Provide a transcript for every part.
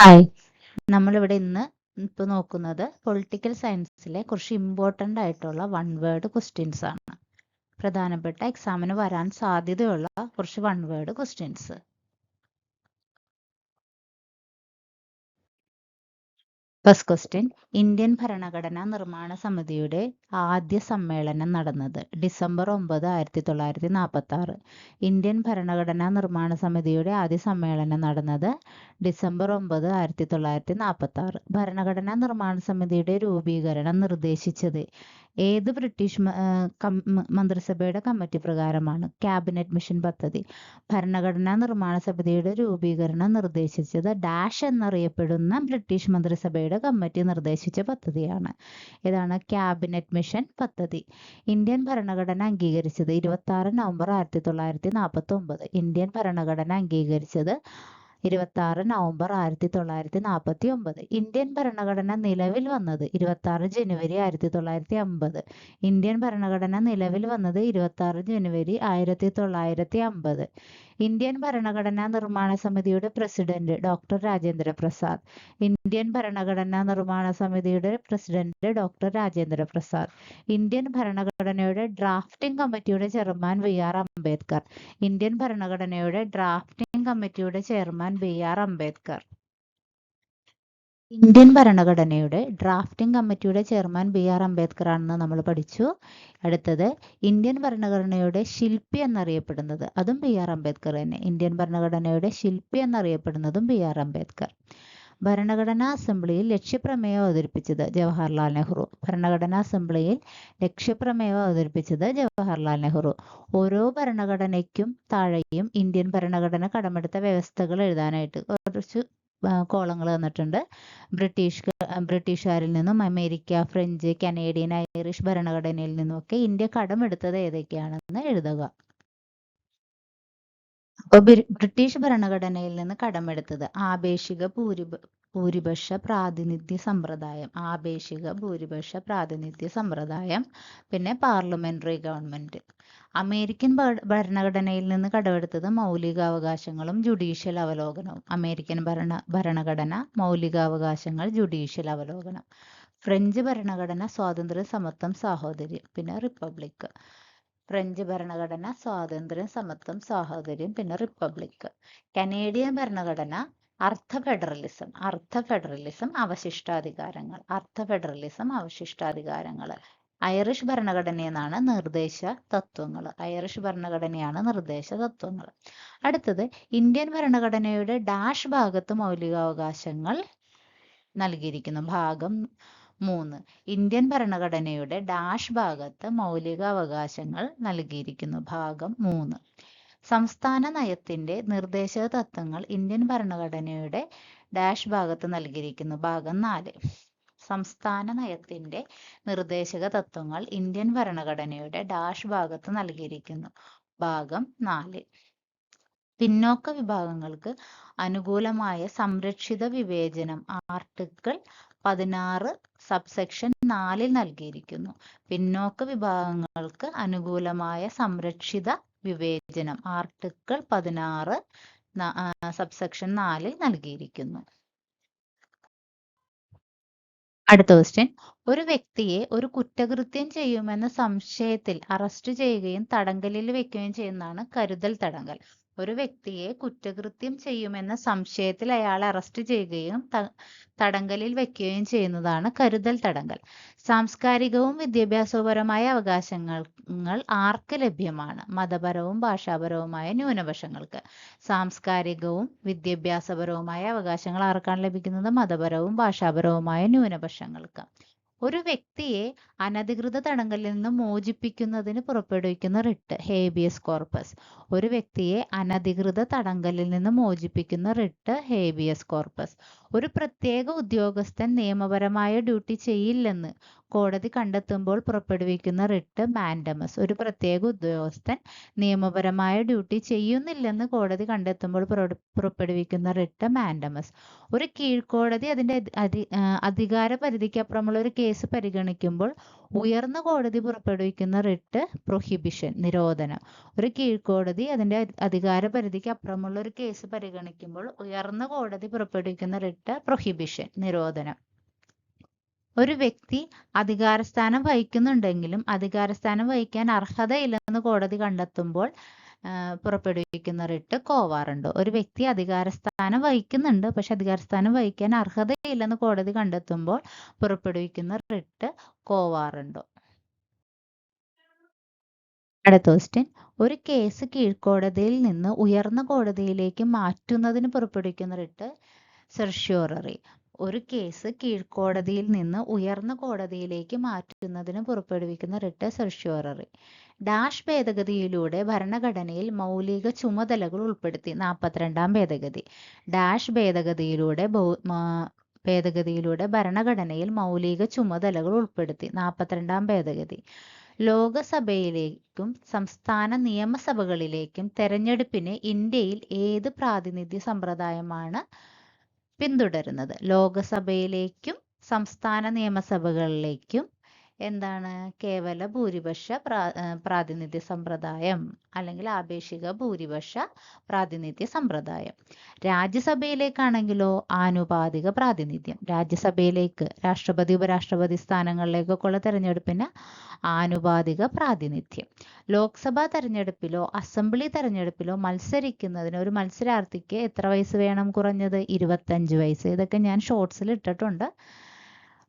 Hi നമ്മളിവിടെ ഇന്ന് ഇപ്പൊ നോക്കുന്നത് പൊളിറ്റിക്കൽ സയൻസിലെ കുറച്ച് ഇമ്പോർട്ടന്റ് ആയിട്ടുള്ള വൺ വേർഡ് ക്വസ്റ്റ്യൻസ് ആണ്. പ്രധാനപ്പെട്ട എക്സാമിന് വരാൻ സാധ്യതയുള്ള കുറച്ച് one word questions first question Indian ഭരണഘടനാ നിർമ്മാണ സമിതിയുടെ ആദ്യ സമ്മേളനം നടന്നത് ഡിസംബർ ഒമ്പത് ആയിരത്തി തൊള്ളായിരത്തി നാൽപ്പത്തി ആറ് ഇന്ത്യൻ ഭരണഘടനാ നിർമ്മാണ സമിതിയുടെ ആദ്യ സമ്മേളനം നടന്നത് ഡിസംബർ ഒമ്പത് ആയിരത്തി തൊള്ളായിരത്തി നാൽപ്പത്തി ആറ് ഭരണഘടനാ നിർമ്മാണ സമിതിയുടെ രൂപീകരണം നിർദ്ദേശിച്ചത് ഏത് ബ്രിട്ടീഷ് മന്ത്രിസഭയുടെ കമ്മിറ്റി പ്രകാരമാണ് ക്യാബിനറ്റ് മിഷൻ പദ്ധതി. ഭരണഘടനാ നിർമ്മാണ സമിതിയുടെ രൂപീകരണം നിർദ്ദേശിച്ചത് ഡാഷ് എന്നറിയപ്പെടുന്ന ബ്രിട്ടീഷ് മന്ത്രിസഭയുടെ കമ്മിറ്റി നിർദ്ദേശിച്ച പദ്ധതിയാണ്. ഇതാണ് ക്യാബിനറ്റ് മിഷൻ പദ്ധതി. ഇന്ത്യൻ ഭരണഘടന അംഗീകരിച്ചത് ഇരുപത്തി ആറ് നവംബർ ആയിരത്തി തൊള്ളായിരത്തി നാൽപ്പത്തി ഒമ്പത് ഇന്ത്യൻ ഭരണഘടന അംഗീകരിച്ചത് ഇരുപത്തി ആറ് നവംബർ ആയിരത്തി തൊള്ളായിരത്തി നാൽപ്പത്തി ഒമ്പത് ഇന്ത്യൻ ഭരണഘടന നിലവിൽ വന്നത് ഇരുപത്തി ആറ് ജനുവരി ആയിരത്തി തൊള്ളായിരത്തി അമ്പത് ഇന്ത്യൻ ഭരണഘടന നിലവിൽ വന്നത് ഇരുപത്തി ആറ് ജനുവരി ആയിരത്തി തൊള്ളായിരത്തി അമ്പത് ഇന്ത്യൻ ഭരണഘടനാ നിർമ്മാണ സമിതിയുടെ president doctor Rajendra Prasad Indian ഭരണഘടനാ നിർമ്മാണ സമിതിയുടെ president doctor Rajendra Prasad Indian ഭരണഘടനയുടെ ഡ്രാഫ്റ്റിംഗ് കമ്മിറ്റിയുടെ chairman V R Ambedkar. Indian ഭരണഘടനയുടെ ഡ്രാഫ്റ്റിംഗ് കമ്മിറ്റിയുടെ chairman V R Ambedkar. Indian ഭരണഘടനയുടെ ഡ്രാഫ്റ്റിംഗ് കമ്മിറ്റിയുടെ ചെയർമാൻ ബി ആർ അംബേദ്കർ ആണെന്ന് നമ്മൾ പഠിച്ചു. അടുത്തത് ഇന്ത്യൻ ഭരണഘടനയുടെ ശില്പി എന്നറിയപ്പെടുന്നത് അതും ബി ആർ അംബേദ്കർ തന്നെ. ഇന്ത്യൻ ഭരണഘടനയുടെ ശില്പി എന്നറിയപ്പെടുന്നതും ബി ആർ അംബേദ്കർ. ഭരണഘടനാ അസംബ്ലിയിൽ ലക്ഷ്യപ്രമേയം അവതരിപ്പിച്ചത് ജവഹർലാൽ നെഹ്റു. ഭരണഘടനാ അസംബ്ലിയിൽ ലക്ഷ്യപ്രമേയം അവതരിപ്പിച്ചത് ജവഹർലാൽ നെഹ്റു. ഓരോ ഭരണഘടനയ്ക്കും താഴെയും ഇന്ത്യൻ ഭരണഘടന കടമെടുത്ത വ്യവസ്ഥകൾ എഴുതാനായിട്ട് കുറച്ച് കോളങ്ങൾ തന്നിട്ടുണ്ട്. ബ്രിട്ടീഷ് ബ്രിട്ടീഷുകാരിൽ നിന്നും അമേരിക്ക ഫ്രഞ്ച് കനേഡിയൻ ഐറിഷ് ഭരണഘടനയിൽ നിന്നുമൊക്കെ ഇന്ത്യ കടമെടുത്തത് ഏതൊക്കെയാണെന്ന് എഴുതുക. അപ്പൊ ബ്രിട്ടീഷ് ഭരണഘടനയിൽ നിന്ന് കടമെടുത്തത് ആപേക്ഷിക ഭൂരിപ ഭൂരിപക്ഷ പ്രാതിനിധ്യ സമ്പ്രദായം ആപേക്ഷിക ഭൂരിപക്ഷ പ്രാതിനിധ്യ സമ്പ്രദായം പിന്നെ പാർലമെന്ററി ഗവൺമെന്റ്. അമേരിക്കൻ ഭരണഘടനയിൽ നിന്ന് കടമെടുത്തത് മൗലികാവകാശങ്ങളും ജുഡീഷ്യൽ അവലോകനവും. അമേരിക്കൻ ഭരണ ഭരണഘടന മൗലികാവകാശങ്ങൾ ജുഡീഷ്യൽ അവലോകനം. ഫ്രഞ്ച് ഭരണഘടന സ്വാതന്ത്ര്യ സമത്വം സാഹോദര്യം പിന്നെ റിപ്പബ്ലിക് ഫ്രഞ്ച് ഭരണഘടന സ്വാതന്ത്ര്യം സമത്വം സാഹോദര്യം പിന്നെ റിപ്പബ്ലിക് കനേഡിയൻ ഭരണഘടന അർത്ഥ ഫെഡറലിസം. അർത്ഥ ഫെഡറലിസം അവശിഷ്ടാധികാരങ്ങൾ. അർത്ഥ ഫെഡറലിസം അവശിഷ്ടാധികാരങ്ങൾ. ഐറിഷ് ഭരണഘടനയെന്നാണ് നിർദ്ദേശ തത്വങ്ങൾ. ഐറിഷ് ഭരണഘടനയാണ് നിർദ്ദേശ തത്വങ്ങൾ. അടുത്തത് ഇന്ത്യൻ ഭരണഘടനയുടെ ഡാഷ് ഭാഗത്ത് മൗലികാവകാശങ്ങൾ നൽകിയിരിക്കുന്നു. ഭാഗം മൂന്ന് ഇന്ത്യൻ ഭരണഘടനയുടെ ഡാഷ് ഭാഗത്ത് മൗലിക അവകാശങ്ങൾ നൽകിയിരിക്കുന്നു. ഭാഗം മൂന്ന് സംസ്ഥാന നയത്തിന്റെ നിർദ്ദേശക തത്വങ്ങൾ ഇന്ത്യൻ ഭരണഘടനയുടെ ഡാഷ് ഭാഗത്ത് നൽകിയിരിക്കുന്നു. ഭാഗം നാല് സംസ്ഥാന നയത്തിന്റെ നിർദ്ദേശക തത്വങ്ങൾ ഇന്ത്യൻ ഭരണഘടനയുടെ ഡാഷ് ഭാഗത്ത് നൽകിയിരിക്കുന്നു. ഭാഗം നാല്. പിന്നോക്ക വിഭാഗങ്ങൾക്ക് അനുകൂലമായ സംരക്ഷിത വിവേചനം ആർട്ടിക്കിൾ പതിനാറ് സബ്സെക്ഷൻ നാലിൽ നൽകിയിരിക്കുന്നു. പിന്നോക്ക വിഭാഗങ്ങൾക്ക് അനുകൂലമായ സംരക്ഷിത വിവേചനം ആർട്ടിക്കിൾ പതിനാറ് സബ്സെക്ഷൻ നാലിൽ നൽകിയിരിക്കുന്നു. അടുത്ത ക്വസ്റ്റ്യൻ ഒരു വ്യക്തിയെ ഒരു കുറ്റകൃത്യം ചെയ്യുമെന്ന സംശയത്തിൽ അറസ്റ്റ് ചെയ്യുകയും തടങ്കലിൽ വെക്കുകയും ചെയ്യുന്നതാണ് കരുതൽ തടങ്കൽ. ഒരു വ്യക്തിയെ കുറ്റകൃത്യം ചെയ്യുമെന്ന സംശയത്തിൽ അയാളെ അറസ്റ്റ് ചെയ്യുകയും തടങ്കലിൽ വെക്കുകയും ചെയ്യുന്നതാണ് കരുതൽ തടങ്കൽ. സാംസ്കാരികവും വിദ്യാഭ്യാസപരവുമായ അവകാശങ്ങൾ ആർക്ക് ലഭ്യമാണ്? മതപരവും ഭാഷാപരവുമായ ന്യൂനപക്ഷങ്ങൾക്ക്. സാംസ്കാരികവും വിദ്യാഭ്യാസപരവുമായ അവകാശങ്ങൾ ആർക്കാണ് ലഭിക്കുന്നത്? മതപരവും ഭാഷാപരവുമായ ന്യൂനപക്ഷങ്ങൾക്ക്. ഒരു വ്യക്തിയെ അനധികൃത തടങ്കലിൽ നിന്ന് മോചിപ്പിക്കുന്നതിന് പുറപ്പെടുവിക്കുന്ന റിട്ട് ഹേബിയസ് കോർപ്പസ് ഒരു വ്യക്തിയെ അനധികൃത തടങ്കലിൽ നിന്ന് മോചിപ്പിക്കുന്ന റിട്ട് ഹേബിയസ് കോർപ്പസ് ഒരു പ്രത്യേക ഉദ്യോഗസ്ഥൻ നിയമപരമായ ഡ്യൂട്ടി ചെയ്യില്ലെന്ന് കോടതി കണ്ടെത്തുമ്പോൾ പുറപ്പെടുവിക്കുന്ന റിട്ട് മാൻഡമസ് ഒരു പ്രത്യേക ഉദ്യോഗസ്ഥൻ നിയമപരമായ ഡ്യൂട്ടി ചെയ്യുന്നില്ലെന്ന് കോടതി കണ്ടെത്തുമ്പോൾ പുറ- പുറപ്പെടുവിക്കുന്ന റിട്ട് മാൻഡമസ് ഒരു കീഴ്ക്കോടതി അതിന്റെ അധി- അധികാര പരിധിക്കപ്പുറമുള്ള ഒരു കേസ് പരിഗണിക്കുമ്പോൾ ഉയർന്ന കോടതി പുറപ്പെടുവിക്കുന്ന റിട്ട് പ്രൊഹിബിഷൻ നിരോധനം. ഒരു കീഴ്ക്കോടതി അതിന്റെ അധി- അധികാര പരിധിക്ക് അപ്പുറമുള്ള ഒരു കേസ് പരിഗണിക്കുമ്പോൾ ഉയർന്ന കോടതി പുറപ്പെടുവിക്കുന്ന റിട്ട് പ്രൊഹിബിഷൻ നിരോധനം. ഒരു വ്യക്തി അധികാരസ്ഥാനം വഹിക്കുന്നുണ്ടെങ്കിലും അധികാരസ്ഥാനം വഹിക്കാൻ അർഹതയില്ലെന്ന് കോടതി കണ്ടെത്തുമ്പോൾ പുറപ്പെടുവിക്കുന്ന റിട്ട് കോവാറുണ്ട്. ഒരു വ്യക്തി അധികാരസ്ഥാനം വഹിക്കുന്നുണ്ട് പക്ഷെ അധികാരസ്ഥാനം വഹിക്കാൻ അർഹതയില്ലെന്ന് കോടതി കണ്ടെത്തുമ്പോൾ പുറപ്പെടുവിക്കുന്ന റിട്ട് കോവാറുണ്ട്. അടുത്ത ക്വസ്റ്റ്യൻ ഒരു കേസ് കീഴ്ക്കോടതിയിൽ നിന്ന് ഉയർന്ന കോടതിയിലേക്ക് മാറ്റുന്നതിന് പുറപ്പെടുവിക്കുന്ന റിട്ട് സെർഷ്യോററി ഒരു കേസ് കീഴ്ക്കോടതിയിൽ നിന്ന് ഉയർന്ന കോടതിയിലേക്ക് മാറ്റുന്നതിന് പുറപ്പെടുവിക്കുന്ന റിട്ട് സെർഷ്യോററി ഡാഷ് ഭേദഗതിയിലൂടെ ഭരണഘടനയിൽ മൗലിക ചുമതലകൾ ഉൾപ്പെടുത്തി. നാൽപ്പത്തിരണ്ടാം ഭേദഗതി. ഡാഷ് ഭേദഗതിയിലൂടെ ഭേദഗതിയിലൂടെ ഭരണഘടനയിൽ മൗലിക ചുമതലകൾ ഉൾപ്പെടുത്തി. നാൽപ്പത്തിരണ്ടാം ഭേദഗതി. ലോകസഭയിലേക്കും സംസ്ഥാന നിയമസഭകളിലേക്കും തെരഞ്ഞെടുപ്പിന് ഇന്ത്യയിൽ ഏത് പ്രാതിനിധ്യ സമ്പ്രദായമാണ് പിന്തുടരുന്നത്. ലോകസഭയിലേക്കും സംസ്ഥാന നിയമസഭകളിലേക്കും എന്താണ്? കേവല ഭൂരിപക്ഷ പ്രാ പ്രാതിനിധ്യ സമ്പ്രദായം അല്ലെങ്കിൽ ആപേക്ഷിക ഭൂരിപക്ഷ പ്രാതിനിധ്യ സമ്പ്രദായം. രാജ്യസഭയിലേക്കാണെങ്കിലോ ആനുപാതിക പ്രാതിനിധ്യം. രാജ്യസഭയിലേക്ക് രാഷ്ട്രപതി ഉപരാഷ്ട്രപതി സ്ഥാനങ്ങളിലേക്കൊക്കെയുള്ള തെരഞ്ഞെടുപ്പിന് ആനുപാതിക പ്രാതിനിധ്യം. ലോക്സഭാ തെരഞ്ഞെടുപ്പിലോ അസംബ്ലി തെരഞ്ഞെടുപ്പിലോ മത്സരിക്കുന്നതിന് ഒരു മത്സരാർത്ഥിക്ക് എത്ര വയസ്സ് വേണം കുറഞ്ഞത്? ഇരുപത്തഞ്ച് വയസ്സ്. ഇതൊക്കെ ഞാൻ ഷോർട്സിൽ ഇട്ടിട്ടുണ്ട്.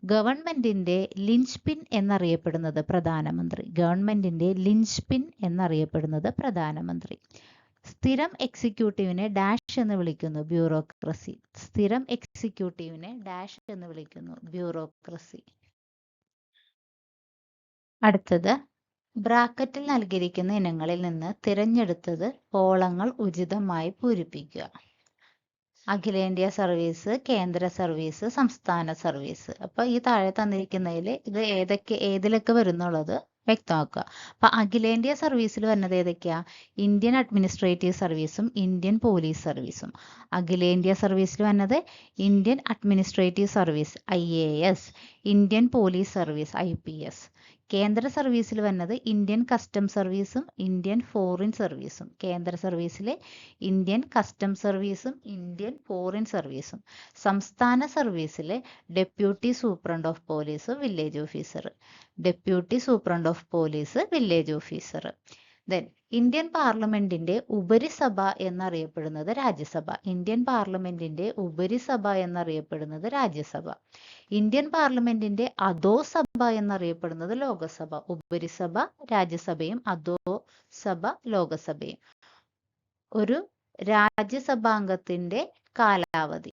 ഗവൺമെന്റിന്റെ ലിഞ്ച് പിൻ എന്നറിയപ്പെടുന്നത് പ്രധാനമന്ത്രി. ഗവൺമെന്റിന്റെ ലിഞ്ച് പിൻ എന്നറിയപ്പെടുന്നത് പ്രധാനമന്ത്രി. സ്ഥിരം എക്സിക്യൂട്ടീവിനെ ഡാഷ് എന്ന് വിളിക്കുന്നു ബ്യൂറോക്രസി. സ്ഥിരം എക്സിക്യൂട്ടീവിനെ ഡാഷ് എന്ന് വിളിക്കുന്നു ബ്യൂറോക്രസി. അടുത്തത് ബ്രാക്കറ്റിൽ നൽകിയിരിക്കുന്ന ഇനങ്ങളിൽ നിന്ന് തിരഞ്ഞെടുത്തത് കോളങ്ങൾ ഉചിതമായി പൂരിപ്പിക്കുക. അഖിലേന്ത്യാ സർവീസ് കേന്ദ്ര സർവീസ് സംസ്ഥാന സർവീസ്. അപ്പൊ ഈ താഴെ തന്നിരിക്കുന്നതിൽ ഇത് ഏതൊക്കെ ഏതിലൊക്കെ വരുന്നുള്ളത് വ്യക്തമാക്കുക. അപ്പൊ അഖിലേന്ത്യാ സർവീസിൽ വരുന്നത് ഏതൊക്കെയാ? ഇന്ത്യൻ അഡ്മിനിസ്ട്രേറ്റീവ് സർവീസും ഇന്ത്യൻ പോലീസ് സർവീസും. അഖിലേന്ത്യാ സർവീസിൽ വരുന്നത് Indian administrative service I Indian police service I കേന്ദ്ര സർവീസിൽ വരുന്നത് ഇന്ത്യൻ കസ്റ്റം സർവീസും ഇന്ത്യൻ ഫോറിൻ സർവീസും കേന്ദ്ര സർവീസിലെ ഇന്ത്യൻ കസ്റ്റം സർവീസും ഇന്ത്യൻ ഫോറിൻ സർവീസും സംസ്ഥാന സർവീസിലെ deputy superintendent of police village officer. Deputy superintendent of police village officer. Then Indian പാർലമെന്റിന്റെ ഉപരിസഭ എന്നറിയപ്പെടുന്നത് രാജ്യസഭ. ഇന്ത്യൻ പാർലമെന്റിന്റെ ഉപരിസഭ എന്നറിയപ്പെടുന്നത് രാജ്യസഭ. ഇന്ത്യൻ പാർലമെന്റിന്റെ അധോസഭ എന്നറിയപ്പെടുന്നത് ലോകസഭ. ഉപരിസഭ രാജ്യസഭയും അധോസഭ ലോകസഭയും. ഒരു രാജ്യസഭാംഗത്തിന്റെ കാലാവധി.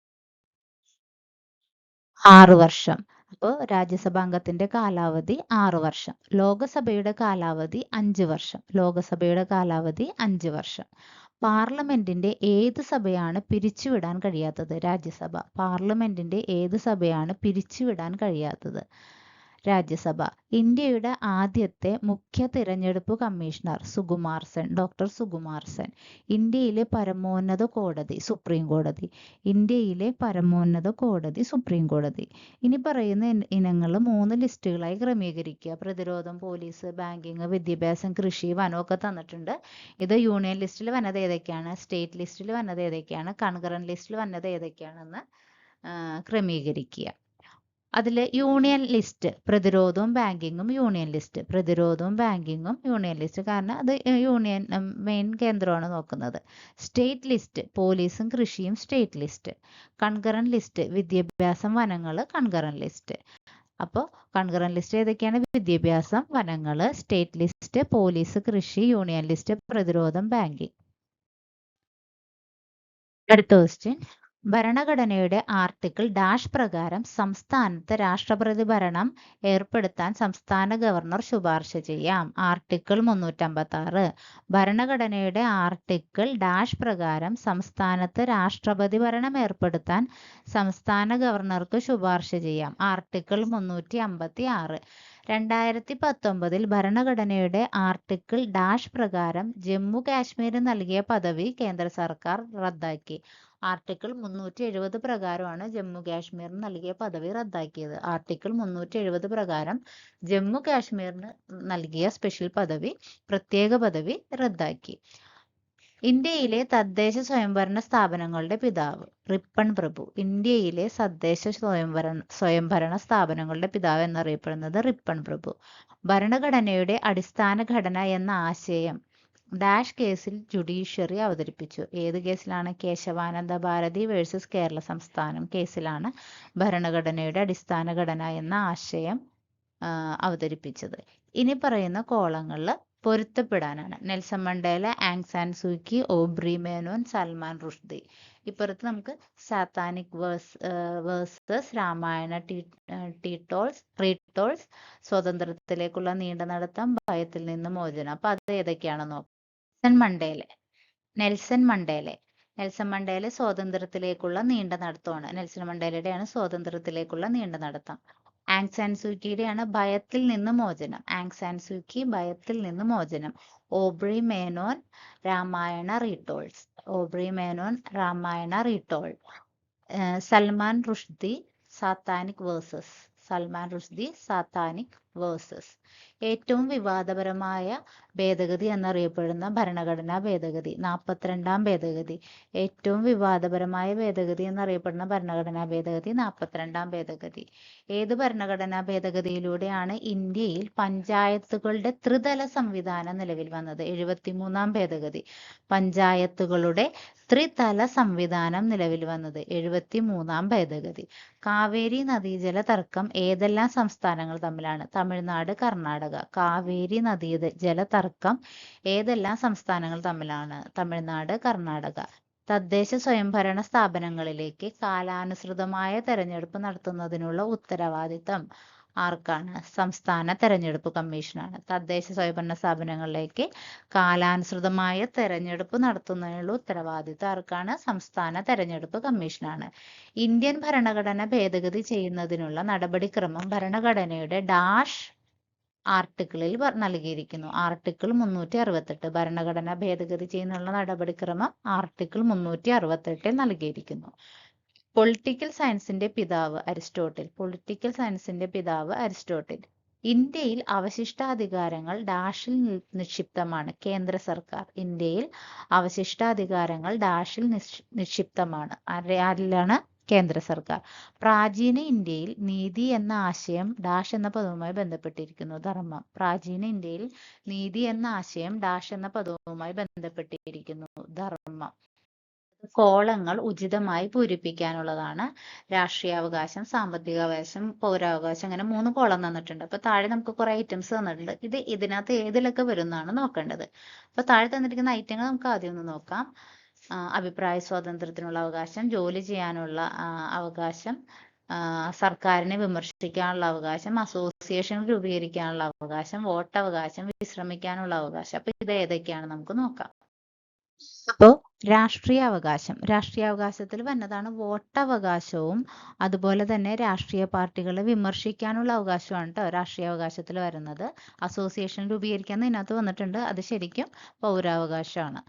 ആറ് വർഷം. അപ്പോൾ രാജ്യസഭാംഗത്തിന്റെ കാലാവധി ആറ് വർഷം ലോകസഭയുടെ കാലാവധി അഞ്ച് വർഷം ലോകസഭയുടെ കാലാവധി അഞ്ച് വർഷം. പാർലമെന്റിന്റെ ഏത് സഭയാണ് പിരിച്ചുവിടാൻ കഴിയാത്തത്? രാജ്യസഭ. പാർലമെന്റിന്റെ ഏത് സഭയാണ് പിരിച്ചുവിടാൻ കഴിയാത്തത്? രാജ്യസഭ. ഇന്ത്യയുടെ ആദ്യത്തെ മുഖ്യ തിരഞ്ഞെടുപ്പ് കമ്മീഷണർ സുകുമാർ സെൻ ഡോക്ടർ സുകുമാർ സെൻ. ഇന്ത്യയിലെ പരമോന്നത കോടതി സുപ്രീം കോടതി. ഇന്ത്യയിലെ പരമോന്നത കോടതി സുപ്രീം കോടതി. ഇനി പറയുന്ന ഇനങ്ങൾ മൂന്ന് ലിസ്റ്റുകളായി ക്രമീകരിക്കുക. പ്രതിരോധം പോലീസ് ബാങ്കിങ് വിദ്യാഭ്യാസം കൃഷി വനം ഒക്കെ തന്നിട്ടുണ്ട്. ഇത് യൂണിയൻ ലിസ്റ്റിൽ വന്നത് ഏതൊക്കെയാണ്? സ്റ്റേറ്റ് ലിസ്റ്റിൽ വന്നത് ഏതൊക്കെയാണ്? കൺകറന്റ് ലിസ്റ്റിൽ വന്നത് ഏതൊക്കെയാണെന്ന് ക്രമീകരിക്കുക. അതിൽ യൂണിയൻ ലിസ്റ്റ് പ്രതിരോധവും ബാങ്കിങ്ങും യൂണിയൻ ലിസ്റ്റ് പ്രതിരോധവും ബാങ്കിങ്ങും യൂണിയൻ ലിസ്റ്റ് കാരണം അത് യൂണിയൻ മെയിൻ കേന്ദ്രമാണ് നോക്കുന്നത്. സ്റ്റേറ്റ് ലിസ്റ്റ് പോലീസും കൃഷിയും സ്റ്റേറ്റ് ലിസ്റ്റ് കൺകറൻ ലിസ്റ്റ് വിദ്യാഭ്യാസം വനങ്ങൾ കൺകറൻ ലിസ്റ്റ് അപ്പോൾ കൺകറൻ ലിസ്റ്റ് ഏതൊക്കെയാണ്? വിദ്യാഭ്യാസം വനങ്ങൾ സ്റ്റേറ്റ് ലിസ്റ്റ് പോലീസ് കൃഷി യൂണിയൻ ലിസ്റ്റ് പ്രതിരോധം ബാങ്കിങ്. അടുത്ത ക്വസ്റ്റ്യൻ ഭരണഘടനയുടെ ആർട്ടിക്കിൾ ഡാഷ് പ്രകാരം സംസ്ഥാനത്ത് രാഷ്ട്രപതി ഭരണം ഏർപ്പെടുത്താൻ സംസ്ഥാന ഗവർണർ ശുപാർശ ചെയ്യാം. ആർട്ടിക്കിൾ മുന്നൂറ്റമ്പത്തി ആറ് ഭരണഘടനയുടെ ആർട്ടിക്കിൾ ഡാഷ് പ്രകാരം സംസ്ഥാനത്ത് രാഷ്ട്രപതി ഭരണം ഏർപ്പെടുത്താൻ സംസ്ഥാന ഗവർണർക്ക് ശുപാർശ ചെയ്യാം. ആർട്ടിക്കിൾ മുന്നൂറ്റി അമ്പത്തി ആറ് രണ്ടായിരത്തി പത്തൊമ്പതിൽ ഭരണഘടനയുടെ ആർട്ടിക്കിൾ ഡാഷ് പ്രകാരം ജമ്മു കാശ്മീരിന് നൽകിയ പദവി കേന്ദ്ര സർക്കാർ റദ്ദാക്കി. ആർട്ടിക്കിൾ മുന്നൂറ്റി എഴുപത് പ്രകാരമാണ് ജമ്മു കാശ്മീരിന് നൽകിയ പദവി റദ്ദാക്കിയത്. ആർട്ടിക്കിൾ മുന്നൂറ്റി എഴുപത് പ്രകാരം ജമ്മു കാശ്മീരിന് നൽകിയ സ്പെഷ്യൽ പദവി പ്രത്യേക പദവി റദ്ദാക്കി. ഇന്ത്യയിലെ തദ്ദേശ സ്വയംഭരണ സ്ഥാപനങ്ങളുടെ പിതാവ് റിപ്പൺ പ്രഭു. ഇന്ത്യയിലെ തദ്ദേശ സ്വയംഭരണ സ്വയംഭരണ സ്ഥാപനങ്ങളുടെ പിതാവ് എന്നറിയപ്പെടുന്നത് റിപ്പൺ പ്രഭു. ഭരണഘടനയുടെ അടിസ്ഥാന ഘടന എന്ന ആശയം ഡാഷ് കേസിൽ ജുഡീഷ്യറി അവതരിപ്പിച്ചു. ഏത് കേസിലാണ് കേശവാനന്ദ ഭാരതി വേഴ്സസ് കേരള സംസ്ഥാനം കേസിലാണ് ഭരണഘടനയുടെ അടിസ്ഥാന ഘടന എന്ന ആശയം അവതരിപ്പിച്ചത്. ഇനി പറയുന്ന കോളങ്ങളിൽ പൊരുത്തപ്പെടാനാണ്. Nelson Mandela Aung San Suu Kyi Aubrey Menon Salman Rushdie. ഇപ്പുറത്ത് നമുക്ക് സാത്താനിക് വേഴ്സ് വേഴ്സസ് രാമായണ ടീ ടീട്ടോൾസ് റീട്ടോൾസ് സ്വാതന്ത്ര്യത്തിലേക്കുള്ള നീണ്ട നടത്തം ഭയത്തിൽ നിന്ന് മോചനം. അപ്പൊ അത് ഏതൊക്കെയാണെന്ന് നോക്കാം. Nelson Mandela. Nelson Mandela. Nelson Mandela സ്വാതന്ത്ര്യത്തിലേക്കുള്ള നീണ്ട നടത്തമാണ്. നെൽസൺ മണ്ടേലയുടെയാണ് സ്വാതന്ത്ര്യത്തിലേക്കുള്ള നീണ്ട നടത്തം. ആങ് സാൻ സൂക്കിയുടെയാണ് ഭയത്തിൽ നിന്ന് മോചനം. ആങ് സാൻ സൂക്കി ഭയത്തിൽ നിന്ന് മോചനം. Aubrey Menon Ramayana retold Aubrey Menon Ramayana retold Salman Rushdie satanic verses. Salman Rushdie satanic verses. ഏറ്റവും വിവാദപരമായ ഭേദഗതി എന്നറിയപ്പെടുന്ന ഭരണഘടനാ ഭേദഗതി നാൽപ്പത്തിരണ്ടാം ഭേദഗതി. ഏറ്റവും വിവാദപരമായ ഭേദഗതി എന്നറിയപ്പെടുന്ന ഭരണഘടനാ ഭേദഗതി നാൽപ്പത്തിരണ്ടാം ഭേദഗതി. ഏത് ഭരണഘടനാ ഭേദഗതിയിലൂടെയാണ് ഇന്ത്യയിൽ പഞ്ചായത്തുകളുടെ ത്രിതല സംവിധാനം നിലവിൽ വന്നത്? എഴുപത്തിമൂന്നാം ഭേദഗതി. പഞ്ചായത്തുകളുടെ ത്രിതല സംവിധാനം നിലവിൽ വന്നത് എഴുപത്തി മൂന്നാം ഭേദഗതി. കാവേരി നദീജല തർക്കം ഏതെല്ലാം സംസ്ഥാനങ്ങൾ തമ്മിലാണ്? തമിഴ്നാട് കർണാടക. കാവേരി നദീ ജല തർക്കം ഏതെല്ലാം സംസ്ഥാനങ്ങൾ തമ്മിലാണ്? തമിഴ്നാട് കർണാടക. തദ്ദേശ സ്വയംഭരണ സ്ഥാപനങ്ങളിലേക്ക് കാലാനുസൃതമായ തെരഞ്ഞെടുപ്പ് നടത്തുന്നതിനുള്ള ഉത്തരവാദിത്തം. ആർക്കാണ്? സംസ്ഥാന തെരഞ്ഞെടുപ്പ് കമ്മീഷനാണ്. തദ്ദേശ സ്വയംഭരണ സ്ഥാപനങ്ങളിലേക്ക് കാലാനുസൃതമായ തെരഞ്ഞെടുപ്പ് നടത്തുന്നതിനുള്ള ഉത്തരവാദിത്തം ആർക്കാണ്? സംസ്ഥാന തെരഞ്ഞെടുപ്പ് കമ്മീഷനാണ്. ഇന്ത്യൻ ഭരണഘടന ഭേദഗതി ചെയ്യുന്നതിനുള്ള നടപടിക്രമം ഭരണഘടനയുടെ ഡാഷ് ആർട്ടിക്കിളിൽ നൽകിയിരിക്കുന്നു. ആർട്ടിക്കിൾ മുന്നൂറ്റി അറുപത്തെട്ട് ഭരണഘടന ഭേദഗതി ചെയ്യുന്നതിനുള്ള നടപടിക്രമം ആർട്ടിക്കിൾ മുന്നൂറ്റി അറുപത്തെട്ടിൽ നൽകിയിരിക്കുന്നു. പൊളിറ്റിക്കൽ സയൻസിന്റെ പിതാവ് അരിസ്റ്റോട്ടിൽ. പൊളിറ്റിക്കൽ സയൻസിന്റെ പിതാവ് അരിസ്റ്റോട്ടിൽ. ഇന്ത്യയിൽ അവശിഷ്ടാധികാരങ്ങൾ ഡാഷിൽ നിക്ഷിപ്തമാണ്. കേന്ദ്ര സർക്കാർ. ഇന്ത്യയിൽ അവശിഷ്ടാധികാരങ്ങൾ ഡാഷിൽ നിക്ഷ്- നിക്ഷിപ്തമാണ്. ആരെ- ആരിലാണ്? കേന്ദ്ര സർക്കാർ. പ്രാചീന ഇന്ത്യയിൽ നീതി എന്ന ആശയം ഡാഷ് എന്ന പദവുമായി ബന്ധപ്പെട്ടിരിക്കുന്നു. ധർമ്മം. പ്രാചീന ഇന്ത്യയിൽ നീതി എന്ന ആശയം ഡാഷ് എന്ന പദവുമായി ബന്ധപ്പെട്ടിരിക്കുന്നു. ധർമ്മം. കോളങ്ങൾ ഉചിതമായി പൂരിപ്പിക്കാനുള്ളതാണ്. രാഷ്ട്രീയാവകാശം സാമ്പത്തികാവകാശം പൗരാവകാശം അങ്ങനെ മൂന്ന് കോളം തന്നിട്ടുണ്ട്. അപ്പൊ താഴെ നമുക്ക് കുറെ ഐറ്റംസ് തന്നിട്ടുണ്ട്. ഇത് ഇതിനകത്ത് ഏതിലൊക്കെ വരുന്നതാണ് നോക്കേണ്ടത്. അപ്പൊ താഴെ തന്നിരിക്കുന്ന ഐറ്റങ്ങൾ നമുക്ക് ആദ്യം ഒന്ന് നോക്കാം. അഭിപ്രായ സ്വാതന്ത്ര്യത്തിനുള്ള അവകാശം ജോലി ചെയ്യാനുള്ള അവകാശം സർക്കാരിനെ വിമർശിക്കാനുള്ള അവകാശം അസോസിയേഷൻ രൂപീകരിക്കാനുള്ള അവകാശം വോട്ടവകാശം വിശ്രമിക്കാനുള്ള അവകാശം. അപ്പൊ ഇത് ഏതൊക്കെയാണ് നമുക്ക് നോക്കാം. അപ്പോ രാഷ്ട്രീയ അവകാശം രാഷ്ട്രീയ അവകാശത്തിൽ വന്നതാണ് വോട്ടവകാശവും. അതുപോലെ തന്നെ രാഷ്ട്രീയ പാർട്ടികളെ വിമർശിക്കാനുള്ള അവകാശമാണ് കേട്ടോ രാഷ്ട്രീയ അവകാശത്തിൽ വരുന്നത്. അസോസിയേഷൻ രൂപീകരിക്കാൻ ഇതിനകത്ത് വന്നിട്ടുണ്ട്. അത് ശരിക്കും പൗരാവകാശമാണ്.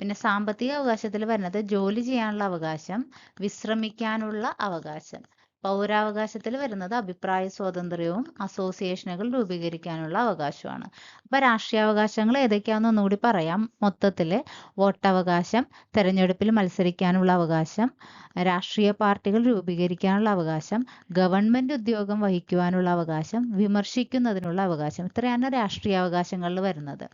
പിന്നെ സാമ്പത്തിക അവകാശത്തിൽ വരുന്നത് ജോലി ചെയ്യാനുള്ള അവകാശം വിശ്രമിക്കാനുള്ള അവകാശം. പൗരാവകാശത്തിൽ വരുന്നത് അഭിപ്രായ സ്വാതന്ത്ര്യവും അസോസിയേഷനുകൾ രൂപീകരിക്കാനുള്ള അവകാശമാണ്. അപ്പൊ രാഷ്ട്രീയാവകാശങ്ങൾ ഏതൊക്കെയാണെന്ന് ഒന്നുകൂടി പറയാം. മൊത്തത്തിൽ വോട്ടവകാശം തെരഞ്ഞെടുപ്പിൽ മത്സരിക്കാനുള്ള അവകാശം രാഷ്ട്രീയ പാർട്ടികൾ രൂപീകരിക്കാനുള്ള അവകാശം ഗവൺമെന്റ് ഉദ്യോഗം വഹിക്കുവാനുള്ള അവകാശം വിമർശിക്കുന്നതിനുള്ള അവകാശം. ഇത്രയാണ് രാഷ്ട്രീയാവകാശങ്ങളിൽ വരുന്നത്.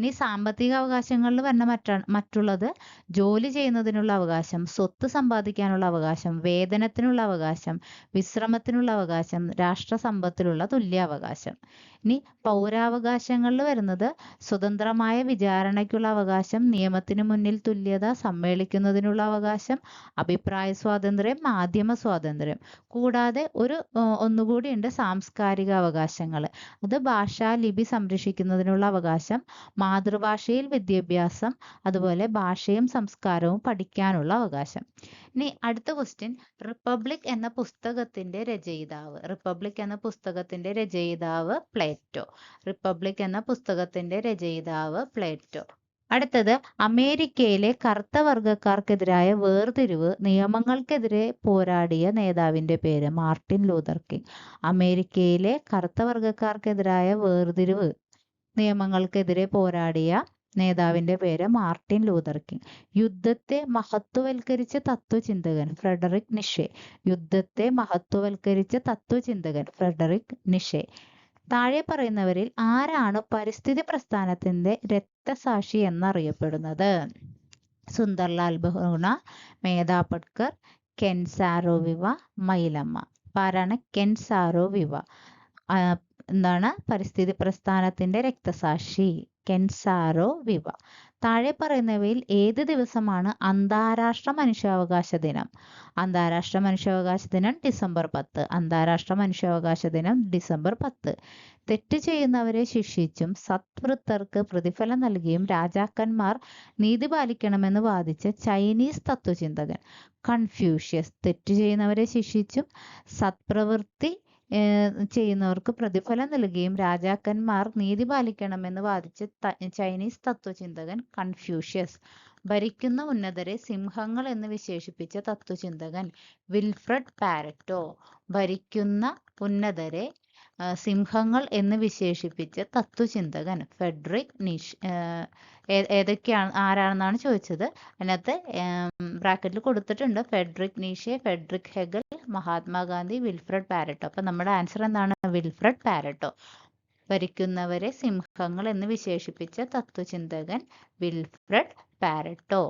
ഇനി സാമ്പത്തിക അവകാശങ്ങളിൽ വരുന്ന മറ്റ മറ്റുള്ളത് ജോലി ചെയ്യുന്നതിനുള്ള അവകാശം സ്വത്ത് സമ്പാദിക്കാനുള്ള അവകാശം വേതനത്തിനുള്ള അവകാശം വിശ്രമത്തിനുള്ള അവകാശം രാഷ്ട്ര സമ്പത്തിലുള്ള തുല്യാവകാശം ഇനി പൗരാവകാശങ്ങളിൽ വരുന്നത് സ്വതന്ത്രമായ വിചാരണയ്ക്കുള്ള അവകാശം നിയമത്തിന് മുന്നിൽ തുല്യത സമ്മേളിക്കുന്നതിനുള്ള അവകാശം അഭിപ്രായ സ്വാതന്ത്ര്യം മാധ്യമ സ്വാതന്ത്ര്യം. കൂടാതെ ഒരു ഒന്നുകൂടി ഉണ്ട് സാംസ്കാരിക അവകാശങ്ങൾ. അത് ഭാഷാ ലിപി സംരക്ഷിക്കുന്നതിനുള്ള അവകാശം മാതൃഭാഷയിൽ വിദ്യാഭ്യാസം അതുപോലെ ഭാഷയും സംസ്കാരവും പഠിക്കാനുള്ള അവകാശം. ഇനി അടുത്ത ക്വസ്റ്റ്യൻ റിപ്പബ്ലിക് എന്ന പുസ്തകത്തിന്റെ രചയിതാവ്. റിപ്പബ്ലിക് എന്ന പുസ്തകത്തിന്റെ രചയിതാവ് പ്ലേറ്റോ. റിപ്പബ്ലിക് എന്ന പുസ്തകത്തിന്റെ രചയിതാവ് പ്ലേറ്റോ. അടുത്തത് അമേരിക്കയിലെ കറുത്ത വർഗക്കാർക്കെതിരായ വേർതിരിവ് നിയമങ്ങൾക്കെതിരെ പോരാടിയ നേതാവിന്റെ പേര് മാർട്ടിൻ ലൂതർ കിങ്. അമേരിക്കയിലെ കറുത്ത വർഗക്കാർക്കെതിരായ വേർതിരിവ് നിയമങ്ങൾക്കെതിരെ പോരാടിയ നേതാവിന്റെ പേര് മാർട്ടിൻ ലൂതർ കിങ്. യുദ്ധത്തെ മഹത്വവൽക്കരിച്ച തത്വചിന്തകൻ ഫ്രെഡറിക് നിഷെ. യുദ്ധത്തെ മഹത്വവൽക്കരിച്ച തത്വചിന്തകൻ ഫ്രെഡറിക് നിഷെ. താഴെ പറയുന്നവരിൽ ആരാണ് പരിസ്ഥിതി പ്രസ്ഥാനത്തിന്റെ രക്തസാക്ഷി എന്നറിയപ്പെടുന്നത്? സുന്ദർലാൽ ബഹുണ മേധാ പട്കർ കെൻസാരോ വിവ മൈലമ്മ. ആരാണ് കെൻസാരോ വിവ ആ, എന്താണ്? പരിസ്ഥിതി പ്രസ്ഥാനത്തിന്റെ രക്തസാക്ഷി. കെൻസാരോ വിവ. താഴെ പറയുന്നവയിൽ ഏത് ദിവസമാണ് അന്താരാഷ്ട്ര മനുഷ്യാവകാശ ദിനം? അന്താരാഷ്ട്ര മനുഷ്യാവകാശ ദിനം ഡിസംബർ പത്ത്. അന്താരാഷ്ട്ര മനുഷ്യാവകാശ ദിനം ഡിസംബർ പത്ത്. തെറ്റ് ചെയ്യുന്നവരെ ശിക്ഷിച്ചും സത്വൃത്തർക്ക് പ്രതിഫലം നൽകിയും രാജാക്കന്മാർ നീതി പാലിക്കണമെന്ന് വാദിച്ച ചൈനീസ് തത്വചിന്തകൻ കൺഫ്യൂഷ്യസ് തെറ്റ് ചെയ്യുന്നവരെ ശിക്ഷിച്ചും സത്പ്രവൃത്തി ചെയ്യുന്നവർക്ക് പ്രതിഫലം നൽകുകയും രാജാക്കന്മാർ നീതി പാലിക്കണമെന്ന് വാദിച്ച ചൈനീസ് തത്വചിന്തകൻ കൺഫ്യൂഷ്യസ്. ഭരിക്കുന്ന ഉന്നതരെ സിംഹങ്ങൾ എന്ന് വിശേഷിപ്പിച്ച തത്വചിന്തകൻ വിൽഫ്രഡ് പാരറ്റോ. ഭരിക്കുന്ന ഉന്നതരെ സിംഹങ്ങൾ എന്ന് വിശേഷിപ്പിച്ച തത്വചിന്തകൻ ഫെഡറിക് നിഷ് ഏതൊക്കെയാണ് ആരാണെന്നാണ് ചോദിച്ചത്? അതിനകത്ത് ബ്രാക്കറ്റിൽ കൊടുത്തിട്ടുണ്ട്. Frederick Nietzsche Frederick Hegel Mahatma Gandhi Wilfred Pareto അപ്പൊ നമ്മുടെ ആൻസർ എന്താണ്? വിൽഫ്രഡ് പാരറ്റോ ഭരിക്കുന്നവരെ സിംഹങ്ങൾ എന്ന് വിശേഷിപ്പിച്ച തത്വചിന്തകൻ വിൽഫ്രഡ് പാരറ്റോ